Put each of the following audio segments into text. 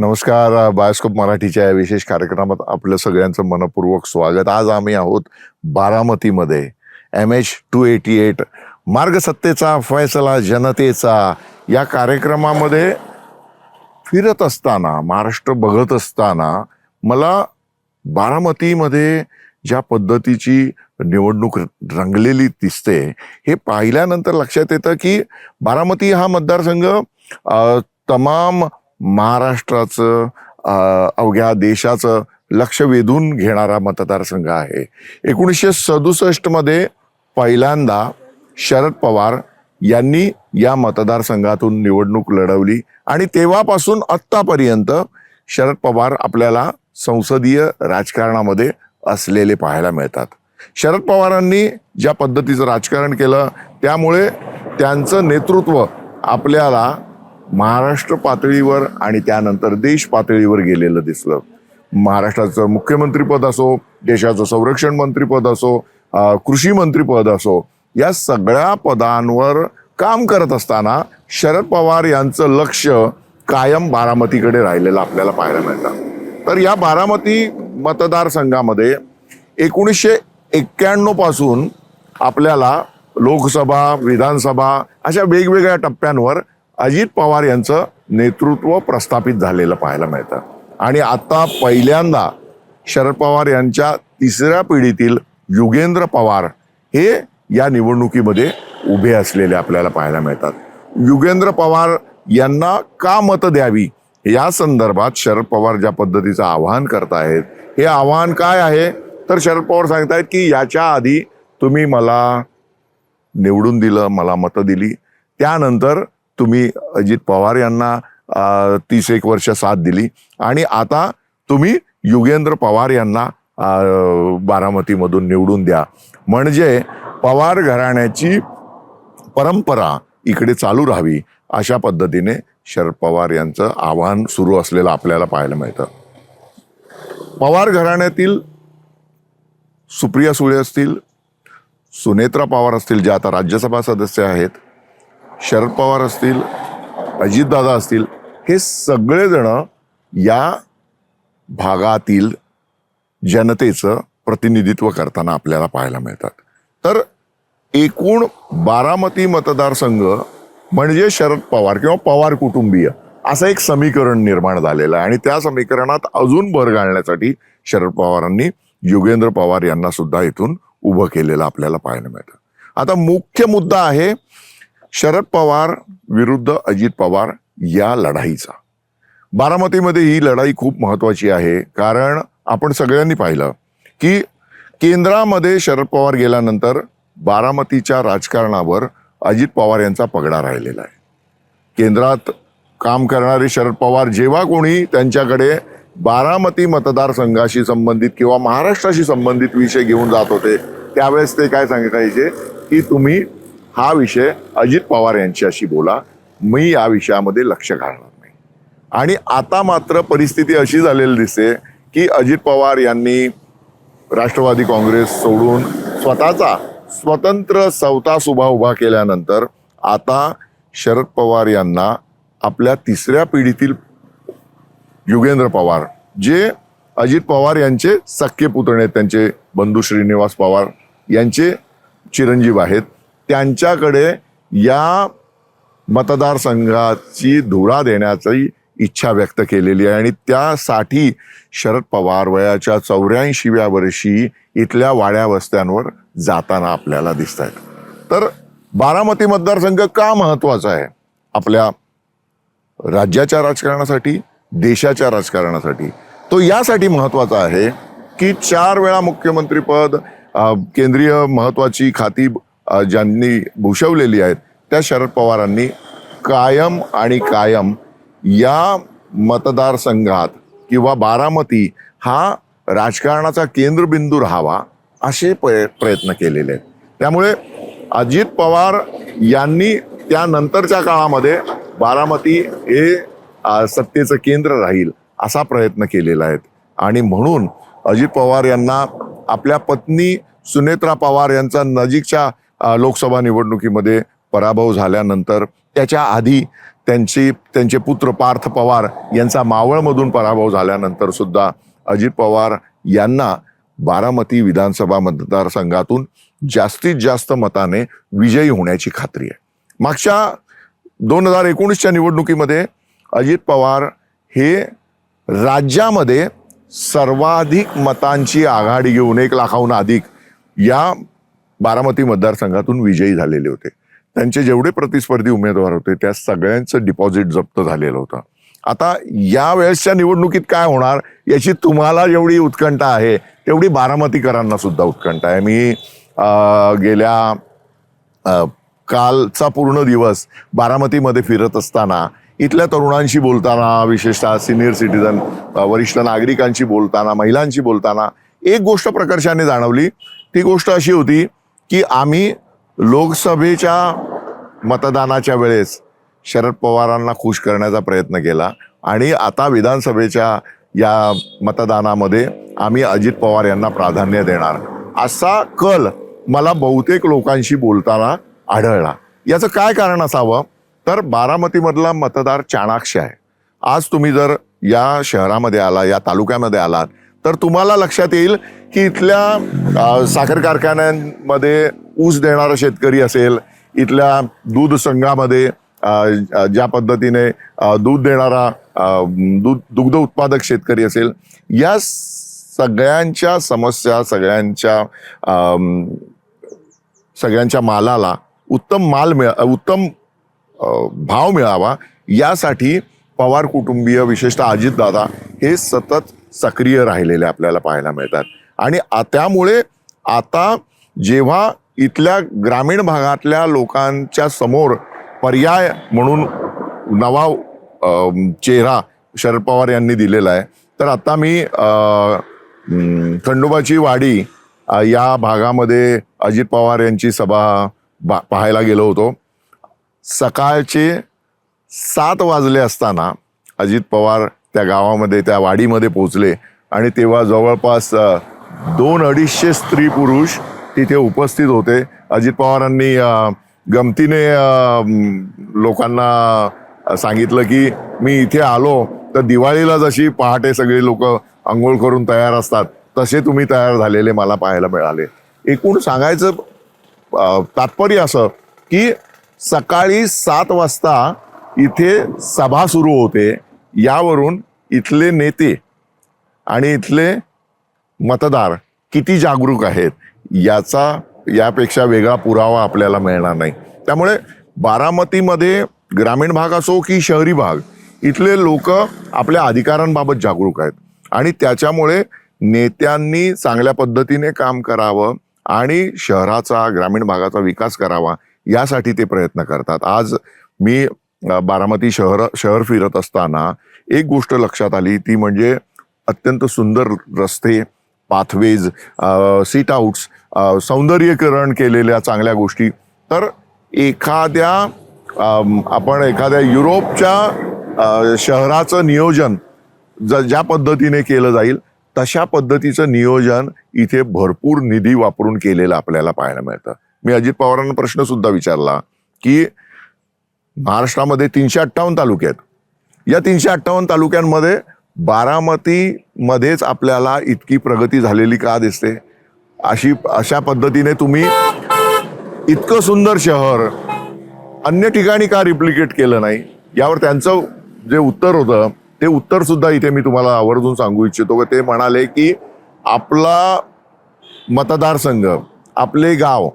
नमस्कार बायोस्कोप मराठीच्या या विशेष कार्यक्रमात आपलं सगळ्यांचं मनपूर्वक स्वागत. आज आम्ही आहोत बारामतीमध्ये. M H two eighty eight मार्ग सत्तेचा फैसला जनतेचा. या कार्यक्रमामध्ये फिरत असताना महाराष्ट्र बघत असताना मला बारामतीमध्ये ज्या पद्धतीची निवडणूक रंगलेली दिसते हे पाहिल्यानंतर लक्षात येतं की बारामती हा मतदारसंघ तमाम महाराष्ट्राचं अवघ्या देशाचं लक्ष वेधून घेणारा मतदारसंघ आहे. एकोणीसशे सदुसष्टमध्ये पहिल्यांदा शरद पवार यांनी या मतदारसंघातून निवडणूक लढवली आणि तेव्हापासून आत्तापर्यंत शरद पवार आपल्याला संसदीय राजकारणामध्ये असलेले पाहायला मिळतात. शरद पवारांनी ज्या पद्धतीचं राजकारण केलं त्यामुळे त्यांचं नेतृत्व आपल्याला महाराष्ट्र पातळीवर आणि त्यानंतर देश पातळीवर गेलेलं दिसलं. महाराष्ट्राचं मुख्यमंत्रीपद असो देशाचं संरक्षण मंत्रीपद असो कृषी मंत्रीपद असो या सगळ्या पदांवर काम करत असताना शरद पवार यांचं लक्ष कायम बारामतीकडे राहिलेलं आपल्याला पाहायला मिळतं. तर या बारामती मतदारसंघामध्ये एकोणीसशे एक्क्याण्णवपासून आपल्याला लोकसभा विधानसभा अशा वेगवेगळ्या टप्प्यांवर अजित पवार यांचं नेतृत्व प्रस्थापित झालेलं पाहायला मिळतं. आणि आता पहिल्यांदा शरद पवार यांच्या तिसऱ्या पिढीतील युगेंद्र पवार हे या निवडणुकीमध्ये उभे असलेले आपल्याला पाहायला मिळतात. युगेंद्र पवार यांना का मतं द्यावी? या संदर्भात शरद पवार ज्या पद्धतीचं आवाहन करतायत हे आव्हान काय आहे? तर शरद पवार सांगतायत की याच्या आधी तुम्ही मला निवडून दिलं मला मतं दिली. त्यानंतर तुम्ही अजित पवार यांना तीस एक वर्ष साथ दिली. आणि आता तुम्ही युगेंद्र पवार यांना बारामतीमधून निवडून द्या. म्हणजे पवार घराण्याची परंपरा इकडे चालू राहावी अशा पद्धतीने शरद पवार यांचं आव्हान सुरू असलेलं आपल्याला पाहायला मिळतं. पवार घराण्यातील सुप्रिया सुळे असतील सुनेत्रा पवार असतील ज्या आता राज्यसभा सदस्य आहेत शरद पवार असतील अजितदादा असतील हे सगळेजण या भागातील जनतेचं प्रतिनिधित्व करताना आपल्याला पाहायला मिळतात. तर एकूण बारामती मतदारसंघ म्हणजे शरद पवार किंवा पवार कुटुंबीय असं एक समीकरण निर्माण झालेलं आहे. आणि त्या समीकरणात अजून भर घालण्यासाठी शरद पवारांनी युगेंद्र पवार यांना सुद्धा इथून उभं केलेलं आपल्याला पाहायला मिळतं. आता मुख्य मुद्दा आहे शरद पवार विरुद्ध अजित पवार या लढाईचा. बारामतीमध्ये ही लढाई खूप महत्वाची आहे. कारण आपण सगळ्यांनी पाहिलं की केंद्रामध्ये शरद पवार गेल्यानंतर बारामतीच्या राजकारणावर अजित पवार यांचा पगडा राहिलेला आहे. केंद्रात काम करणारे शरद पवार जेव्हा कोणी त्यांच्याकडे बारामती मतदारसंघाशी संबंधित किंवा महाराष्ट्राशी संबंधित विषय घेऊन जात होते त्यावेळेस ते काय सांगायचे की तुम्ही हा विषय अजित पवार यांच्याशी बोला. मी या विषयामध्ये लक्ष घालणार नाही. आणि आता मात्र परिस्थिती अशी झालेली दिसते की अजित पवार यांनी राष्ट्रवादी काँग्रेस सोडून स्वतःचा स्वतंत्र सवतास उभा उभा केल्यानंतर आता शरद पवार यांना आपल्या तिसऱ्या पिढीतील युगेंद्र पवार जे अजित पवार यांचे सख्खे पुतणे आहेत, त्यांचे बंधू श्रीनिवास पवार यांचे चिरंजीव आहेत त्यांच्याकडे या मतदारसंघाची धुरा देण्याची इच्छा व्यक्त केलेली आहे. आणि त्यासाठी शरद पवार वयाच्या चौऱ्याऐंशीव्या वर्षी इथल्या वाड्या वस्त्यांवर जाताना आपल्याला दिसत आहेत तर बारामती मतदारसंघ का महत्त्वाचा आहे? आपल्या राज्याच्या राजकारणासाठी देशाच्या राजकारणासाठी. तो यासाठी महत्त्वाचा आहे की चार वेळा मुख्यमंत्रीपद केंद्रीय महत्वाची खाती ज्यांनी भूषवलेली आहेत त्या शरद पवारांनी कायम आणि कायम या मतदारसंघात किंवा बारामती हा राजकारणाचा केंद्रबिंदू राहावा असे प्रय- प्रयत्न केलेले आहेत. त्यामुळे अजित पवार यांनी त्यानंतरच्या काळामध्ये बारामती हे सत्तेचं केंद्र राहील असा प्रयत्न केलेला आहे. आणि म्हणून अजित पवार यांना आपल्या पत्नी सुनेत्रा पवार यांचा नजीकच्या लोकसभा निवडणुकीमध्ये पराभव झाल्यानंतर त्याच्या आधी त्यांची त्यांचे पुत्र पार्थ पवार यांचा मावळमधून पराभव झाल्यानंतर सुद्धा अजित पवार यांना बारामती विधानसभा मतदारसंघातून जास्तीत जास्त मताने विजयी होण्याची खात्री आहे. मागच्या दोन हजार एकोणीसच्या निवडणुकीमध्ये अजित पवार हे राज्यामध्ये सर्वाधिक मतांची आघाडी घेऊन एक लाखाहून अधिक या बारामती मतदारसंघातून विजयी झालेले होते. त्यांचे जेवढे प्रतिस्पर्धी उमेदवार होते त्या सगळ्यांचं डिपॉझिट जप्त झालेलं होतं. आता या वेळेसच्या निवडणुकीत काय होणार याची तुम्हाला जेवढी उत्कंठा आहे तेवढी बारामतीकरांना सुद्धा उत्कंठा आहे. मी गेल्या कालचा पूर्ण दिवस बारामतीमध्ये फिरत असताना इथल्या तरुणांशी बोलताना विशेषतः सिनियर सिटीजन वरिष्ठ नागरिकांशी बोलताना महिलांशी बोलताना एक गोष्ट प्रकर्षाने जाणवली. ती गोष्ट अशी होती की आम्ही लोकसभेच्या मतदानाच्या वेळेस शरद पवारांना खुश करण्याचा प्रयत्न केला. आणि आता विधानसभेच्या या मतदानामध्ये आम्ही अजित पवार यांना प्राधान्य देणार. असा कल मला बहुतेक लोकांशी बोलताना आढळला. याचं काय कारण असावं? तर बारामतीमधला मतदार चाणाक्ष आहे. आज तुम्ही जर या शहरामध्ये आला या तालुक्यामध्ये आलात तर तुम्हाला लक्षात येईल की इथल्या साखर कारखान्यांमध्ये ऊस देणारा शेतकरी असेल इथल्या दूध संघामध्ये ज्या पद्धतीने दूध देणारा दूध दुग्ध उत्पादक शेतकरी असेल या सगळ्यांच्या समस्या सगळ्यांच्या सगळ्यांच्या मालाला उत्तम माल मिळा उत्तम भाव मिळावा यासाठी पवार कुटुंबीय विशेषतः अजितदादा हे सतत सक्रिय राहिलेले आपल्याला पाहायला मिळतात. आणि त्यामुळे आता जेव्हा इथल्या ग्रामीण भागातल्या लोकांच्या समोर पर्याय म्हणून नवा चेहरा शरद पवार यांनी दिलेला आहे तर आता मी खंडोबाची वाडी या भागामध्ये अजित पवार यांची सभा बा- पाहायला गेलो होतो. सकाळचे सात वाजले असताना अजित पवार त्या गावामध्ये त्या वाडीमध्ये पोचले आणि तेव्हा जवळपास दोन अडीचशे स्त्री पुरुष तिथे उपस्थित होते. अजित पवारांनी गमतीने लोकांना सांगितलं की मी इथे आलो तर दिवाळीला जशी पहाटे सगळे लोक आंघोळ करून तयार असतात. तसे तुम्ही तयार झालेले मला पाहायला मिळाले. एकूण सांगायचं तात्पर्य असं की सकाळी सात वाजता इथे सभा सुरू होते. यावरून इथले नेते आणि इथले मतदार किती जागरूक आहेत याचा यापेक्षा वेगळा पुरावा आपल्याला मिळणार नाही. त्यामुळे बारामतीमध्ये ग्रामीण भाग असो की शहरी भाग इथले लोक आपल्या अधिकारांबाबत जागरूक आहेत. आणि त्याच्यामुळे नेत्यांनी चांगल्या पद्धतीने काम करावं आणि शहराचा ग्रामीण भागाचा विकास करावा यासाठी ते प्रयत्न करतात. आज मी बारामती शहर शहर फिरत असताना एक गोष्ट लक्षात आली ती म्हणजे अत्यंत सुंदर रस्ते पाथवेज सीट आउट्स सौंदर्यीकरण केलेल्या चांगल्या गोष्टी. तर एखाद्या आपण एखाद्या युरोपच्या शहराचं नियोजन ज ज्या पद्धतीने केलं जाईल तशा पद्धतीचं नियोजन इथे भरपूर निधी वापरून केलेलं आपल्याला पाहायला मिळतं. मी अजित पवारांना प्रश्नसुद्धा विचारला की महाराष्ट्रामध्ये तीनशे अठ्ठावन्न तालुके आहेत. या तीनशे अठ्ठावन्न तालुक्यांमध्ये बारामतीमध्येच आपल्याला इतकी प्रगती झालेली का दिसते? अशी अशा पद्धतीने तुम्ही इतकं सुंदर शहर अन्य ठिकाणी का रिप्लिकेट केलं नाही? यावर त्यांचं जे उत्तर होतं ते उत्तर सुद्धा इथे मी तुम्हाला आवर्जून सांगू इच्छितो व ते म्हणाले की आपला मतदारसंघ आपले गाव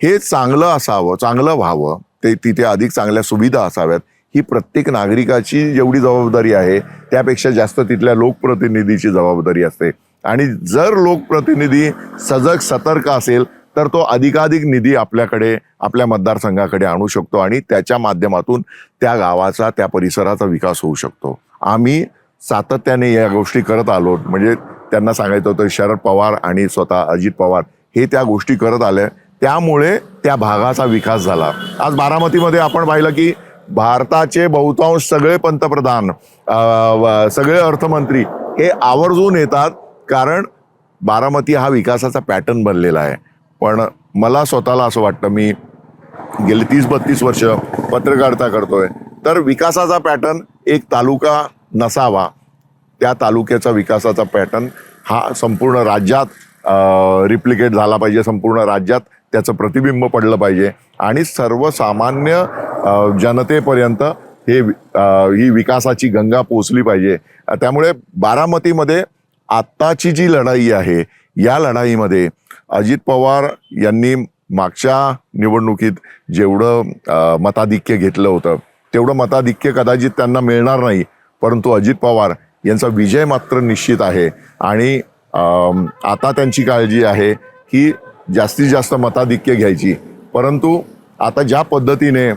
हे चांगलं असावं चांगलं व्हावं. ते तिथे अधिक चांगल्या सुविधा असाव्यात. ही प्रत्येक नागरिकाची जेवढी जबाबदारी आहे त्यापेक्षा जास्त तिथल्या लोकप्रतिनिधीची जबाबदारी असते. आणि जर लोकप्रतिनिधी सजग सतर्क असेल तर तो अधिकाधिक निधी आपल्याकडे आपल्या मतदारसंघाकडे आणू शकतो आणि त्याच्या माध्यमातून त्या गावाचा त्या परिसराचा विकास होऊ शकतो. आम्ही सातत्याने या गोष्टी करत आलो म्हणजे त्यांना सांगायचं होतं शरद पवार आणि स्वतः अजित पवार हे त्या गोष्टी करत आल्या. त्यामुळे त्या भागाचा विकास झाला. आज बारामतीमध्ये आपण पाहिलं की भारताचे बहुतांश सगळे पंतप्रधान व- सगळे अर्थमंत्री हे आवर्जून येतात कारण बारामती हा विकासाचा पॅटर्न बनलेला आहे. पण मला स्वतःला असं वाटतं मी गेले तीस बत्तीस वर्ष पत्रकारिता करतोय तर विकासाचा पॅटर्न एक तालुका नसावा. त्या तालुक्याचा विकासाचा पॅटर्न हा संपूर्ण राज्यात रिप्लिकेट झाला पाहिजे संपूर्ण राज्यात. त्याचं प्रतिबिंब पडलं पाहिजे. आणि सर्वसामान्य जनतेपर्यंत हे ही विकासाची गंगा पोचली पाहिजे. त्यामुळे बारामतीमध्ये आत्ताची जी लढाई आहे या लढाईमध्ये अजित पवार यांनी मागच्या निवडणुकीत जेवढं मताधिक्य घेतलं होतं तेवढं मताधिक्य कदाचित त्यांना मिळणार नाही. परंतु अजित पवार यांचा विजय मात्र निश्चित आहे. आणि आता त्यांची काळजी आहे की जास्तीत जास्त मताधिक्य घ्यायची. परंतु आता ज्या पद्धतीने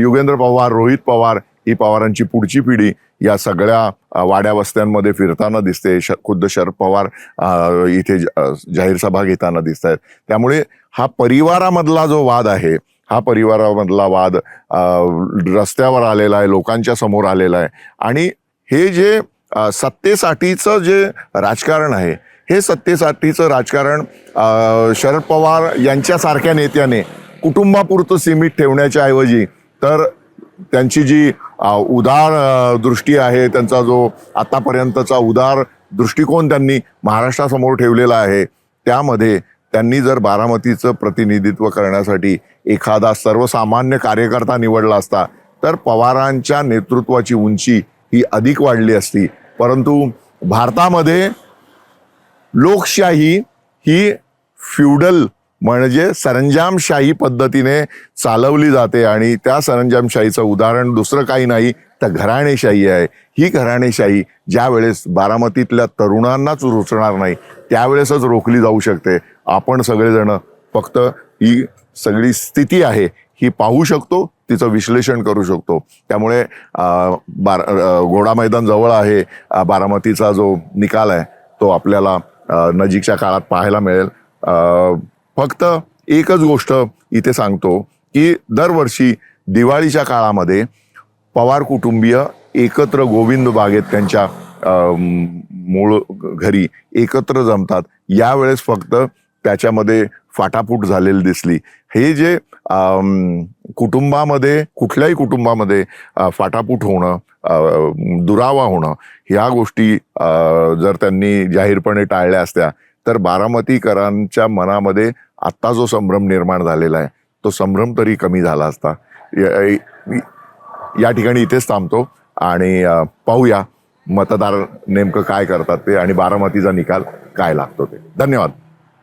युगेंद्र पवार रोहित पवार ही पवारांची पुढची पिढी या सगळ्या वाड्या वस्त्यांमध्ये फिरताना दिसते. श खुद्द शरद पवार इथे ज- जाहीर सभा घेताना दिसत आहेत त्यामुळे हा परिवारामधला जो वाद आहे हा परिवारामधला वाद रस्त्यावर आलेला आहे लोकांच्या समोर आलेला आहे. आणि हे जे सत्तेसाठीचं जे राजकारण आहे हे सत्तेसाठीचं राजकारण शरद पवार यांच्यासारख्या नेत्याने कुटुंबापुरतं सीमित ठेवण्याच्या ऐवजी तर त्यांची जी उदार दृष्टी आहे त्यांचा जो आतापर्यंतचा उदार दृष्टिकोन त्यांनी महाराष्ट्रासमोर ठेवलेला आहे त्यामध्ये त्यांनी जर बारामतीचं प्रतिनिधित्व करण्यासाठी एखादा सर्वसामान्य कार्यकर्ता निवडला असता तर पवारांच्या नेतृत्वाची उंची ही अधिक वाढली असती. परंतु भारतामध्ये लोकशाही ही फ्युडल म्हणजे सरंजामशाही पद्धतीने चालवली जाते आणि त्या सरंजामशाहीचं उदाहरण दुसरं काही नाही तर घराणेशाही आहे. ही घराणेशाही ज्या वेळेस बारामतीतल्या तरुणांनाच रुचणार नाही त्यावेळेसच रोखली जाऊ शकते. आपण सगळेजण फक्त ही सगळी स्थिती आहे ही पाहू शकतो तिचं विश्लेषण करू शकतो. त्यामुळे बार घोडा मैदान जवळ आहे बारामतीचा जो निकाल आहे तो आपल्याला नजीकच्या काळात पाहायला मिळेल. फक्त एकच गोष्ट इथे सांगतो की दरवर्षी दिवाळीच्या काळामध्ये पवार कुटुंबीय एकत्र गोविंद बागेत त्यांच्या मूळ घरी एकत्र जमतात. यावेळेस फक्त त्याच्यामध्ये फाटाफूट झालेली दिसली. हे जे कुटुंबामध्ये कुठल्याही कुटुंबामध्ये फाटाफूट होणं दुरावा होणं ह्या गोष्टी जर त्यांनी जाहीरपणे टाळल्या असत्या तर बारामतीकरांच्या मनामध्ये आत्ता जो संभ्रम निर्माण झालेला आहे तो संभ्रम तरी कमी झाला असता. या- ठिकाणी इथेच थांबतो आणि पाहूया मतदार नेमकं काय करतात ते आणि बारामतीचा निकाल काय लागतो ते. धन्यवाद.